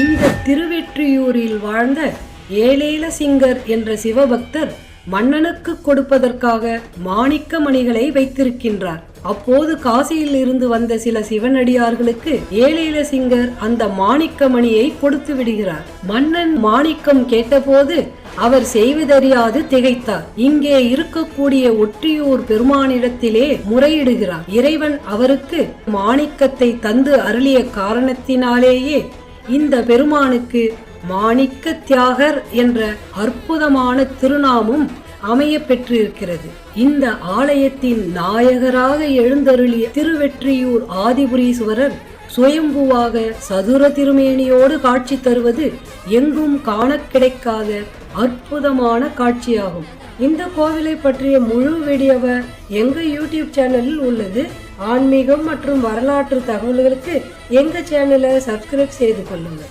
இந்த திருவெற்றியூரில் வாழ்ந்த ஏலேல சிங்கர் என்ற சிவபக்தர் மன்னனுக்கு கொடுப்பதற்காக மாணிக்க மணிகளை வைத்திருக்கின்றார். அப்போது காசியில் இருந்து வந்த சில சிவனடியார்களுக்கு ஏலேல சிங்கர் அந்த மாணிக்க மணியை கொடுத்து விடுகிறார். மன்னன் மாணிக்கம் கேட்டபோது அவர் செய்வதறியாது திகைத்தார். இங்கே இருக்கக்கூடிய ஒற்றியூர் பெருமானிடத்திலே முறையிடுகிறார். இறைவன் அவருக்கு மாணிக்கத்தை தந்து அருளிய காரணத்தினாலேயே இந்த பெருமானுக்கு மாணிக்க தியாகர் என்ற அற்புதமான திருநாமம் அமைய பெற்றிருக்கிறது. இந்த ஆலயத்தின் நாயகராக எழுந்தருளிய திருவெற்றியூர் ஆதிபுரீஸ்வரர் சுயம்புவாக சதுர திருமேனியோடு காட்சி தருவது எங்கும் காண கிடைக்காத அற்புதமான காட்சியாகும். இந்த கோவிலை பற்றிய முழு வீடியோவை எங்க யூடியூப் சேனலில் உள்ளது. ஆன்மீகம் மற்றும் வரலாற்று தகவல்களுக்கு எங்க சேனலை சப்ஸ்கிரைப் செய்து கொள்ளுங்கள்